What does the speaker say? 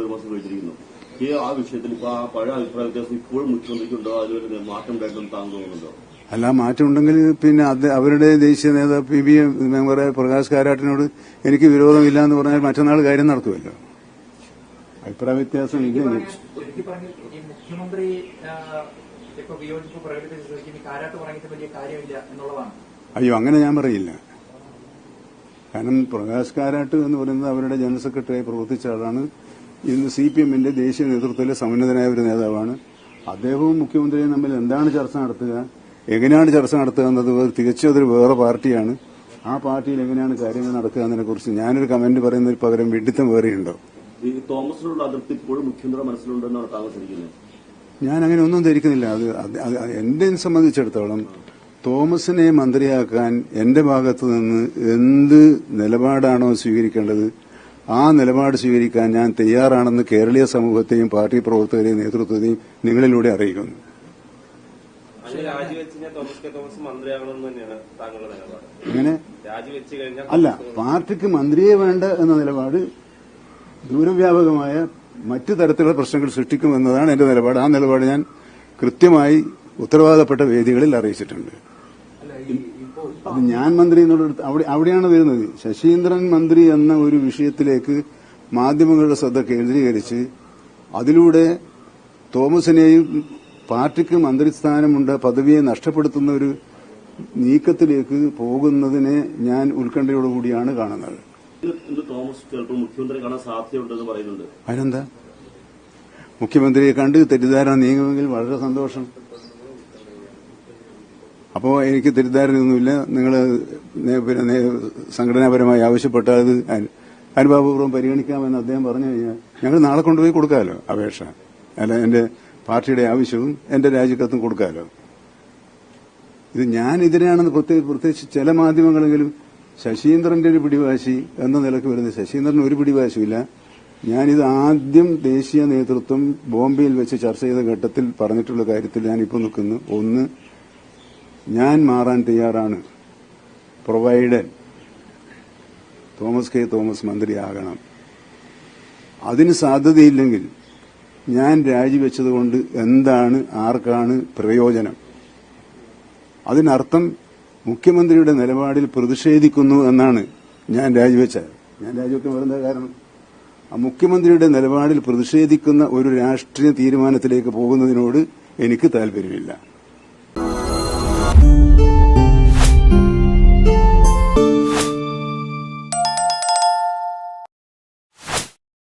ഒരു മാസം കഴിച്ചിരിക്കുന്നു. ഈ ആ വിഷയത്തിൽ ഇപ്പൊ ആ പഴയ അഭിപ്രായ വ്യത്യാസം ഇപ്പോഴും മുഖ്യമന്ത്രിക്കുണ്ടോ? അതിലൊരു മാറ്റം ഉണ്ടായിട്ടും താങ്കൾ തോന്നുന്നുണ്ടോ? അല്ല മാറ്റമുണ്ടെങ്കിൽ പിന്നെ അത് അവരുടെ ദേശീയ നേതാവ് പി ബി എം മെമ്പറെ പ്രകാശ് കാരാട്ടിനോട് എനിക്ക് വിരോധമില്ല എന്ന് പറഞ്ഞാൽ മറ്റന്നാൾ കാര്യം നടത്തുമല്ലോ. അഭിപ്രായ വ്യത്യാസം പറഞ്ഞാൽ മുഖ്യമന്ത്രി ഇപ്പൊ വിയോജിപ്പ് പ്രകടിപ്പിച്ച കാരാട്ട് പറഞ്ഞിട്ട് വലിയ കാര്യമില്ല എന്നുള്ളതാണ്. അയ്യോ അങ്ങനെ ഞാൻ പറയില്ല. കാരണം പ്രകാശ് കാരാട്ട് എന്ന് പറയുന്നത് അവരുടെ ജനറൽ സെക്രട്ടറിയായി പ്രവർത്തിച്ച ആളാണ്. ഇന്ന് സി പി എമ്മിന്റെ ദേശീയ നേതൃത്വത്തിൽ സമുന്നതനായ ഒരു നേതാവാണ്. അദ്ദേഹവും മുഖ്യമന്ത്രിയും തമ്മിൽ എന്താണ് ചർച്ച നടത്തുക എങ്ങനെയാണ് ചർച്ച നടത്തുക എന്നത് വേറെ- തികച്ചും അതൊരു വേറെ പാർട്ടിയാണ്. ആ പാർട്ടിയിൽ എങ്ങനെയാണ് കാര്യങ്ങൾ നടക്കുക എന്നതിനെ കുറിച്ച് ഞാനൊരു കമന്റ് പറയുന്ന ഒരു പകരം വിഡിത്തം വേറെയുണ്ടോ ഈ തോമസിനോടുള്ള അതിർത്തി ഇപ്പോഴും മുഖ്യമന്ത്രിയുടെ മനസ്സിലുണ്ടെന്നാണ് താങ്കൾ ഞാൻ അങ്ങനെ ഒന്നും ധരിക്കുന്നില്ല. അത് എന്നെ സംബന്ധിച്ചിടത്തോളം തോമസിനെ മന്ത്രിയാക്കാൻ എന്റെ ഭാഗത്തു നിന്ന് എന്ത് നിലപാടാണോ സ്വീകരിക്കേണ്ടത് ആ നിലപാട് സ്വീകരിക്കാൻ ഞാൻ തയ്യാറാണെന്ന് കേരളീയ സമൂഹത്തെയും പാർട്ടി പ്രവർത്തകരെയും നേതൃത്വത്തെയും നിങ്ങളിലൂടെ അറിയിക്കുന്നു. അങ്ങനെ അല്ല പാർട്ടിക്ക് മന്ത്രിയെ വേണ്ട എന്ന നിലപാട് ദൂരവ്യാപകമായ മറ്റു തരത്തിലുള്ള പ്രശ്നങ്ങൾ സൃഷ്ടിക്കുമെന്നതാണ് എന്റെ നിലപാട്. ആ നിലപാട് ഞാൻ കൃത്യമായി ഉത്തരവാദപ്പെട്ട വേദികളിൽ അറിയിച്ചിട്ടുണ്ട്. അത് ഞാൻ മന്ത്രി എന്നുള്ള അവിടെ അവിടെയാണ് വരുന്നത്. ശശീന്ദ്രൻ മന്ത്രി എന്ന ഒരു വിഷയത്തിലേക്ക് മാധ്യമങ്ങളുടെ ശ്രദ്ധ കേന്ദ്രീകരിച്ച് അതിലൂടെ തോമസിനെയും പാർട്ടിക്ക് മന്ത്രിസ്ഥാനമുണ്ട് പദവിയെ നഷ്ടപ്പെടുത്തുന്ന ഒരു നീക്കത്തിലേക്ക് പോകുന്നതിനെ ഞാൻ ഉത്കണ്ഠയോടുകൂടിയാണ് കാണുന്നത്. തോമസ് ചിലപ്പോൾ മുഖ്യമന്ത്രി കാണാൻ സാധ്യതയുണ്ടെന്ന് പറയുന്നുണ്ട്. അതിനെന്താ? മുഖ്യമന്ത്രിയെ കണ്ട് തെറ്റിദ്ധാരണ നീങ്ങുമെങ്കിൽ വളരെ സന്തോഷം. അപ്പോ എനിക്ക് തെറ്റിദ്ധാരണയൊന്നുമില്ല. നിങ്ങൾ പിന്നെ സംഘടനാപരമായി ആവശ്യപ്പെട്ടാൽ അത് അനു- അനുഭാവപൂർവം പരിഗണിക്കാമെന്ന് അദ്ദേഹം പറഞ്ഞു കഴിഞ്ഞാൽ ഞങ്ങൾ നാളെ കൊണ്ടുപോയി കൊടുക്കാമല്ലോ അപേക്ഷ. അല്ല എന്റെ പാർട്ടിയുടെ ആവശ്യവും എന്റെ രാജിക്കത്തും കൊടുക്കാമല്ലോ ഇത് ഞാൻ ഇതിനെയാണെന്ന് പ്രത്യേകിച്ച് ചില മാധ്യമങ്ങളെങ്കിലും ശശീന്ദ്രന്റെ ഒരു പിടിവാശി എന്ന നിലയ്ക്ക് വരുന്നത് ശശീന്ദ്രന് ഒരു പിടിവാശിയില്ല. ഞാനിത് ആദ്യം ദേശീയ നേതൃത്വം ബോംബെയിൽ വെച്ച് ചർച്ച ചെയ്ത ഘട്ടത്തിൽ പറഞ്ഞിട്ടുള്ള കാര്യത്തിൽ ഞാനിപ്പോൾ നിൽക്കുന്നു. ഒന്ന് ഞാൻ മാറാൻ തയ്യാറാണ്. പ്രൊവൈഡൻ. Thomas K. തോമസ് മന്ത്രിയാകണം. അതിന് സാധ്യതയില്ലെങ്കിൽ ഞാൻ രാജിവെച്ചതുകൊണ്ട് എന്താണ് ആർക്കാണ് പ്രയോജനം? അതിനർത്ഥം മുഖ്യമന്ത്രിയുടെ നിലപാടിൽ പ്രതിഷേധിക്കുന്നു എന്നാണ് ഞാൻ രാജിവെച്ചത്. ഞാൻ രാജിവെക്കാൻ വരുന്ന കാരണം? ആ മുഖ്യമന്ത്രിയുടെ നിലപാടിൽ പ്രതിഷേധിക്കുന്ന ഒരു രാഷ്ട്രീയ തീരുമാനത്തിലേക്ക് പോകുന്നതിനോട് എനിക്ക് താല്പര്യമില്ല. thank you.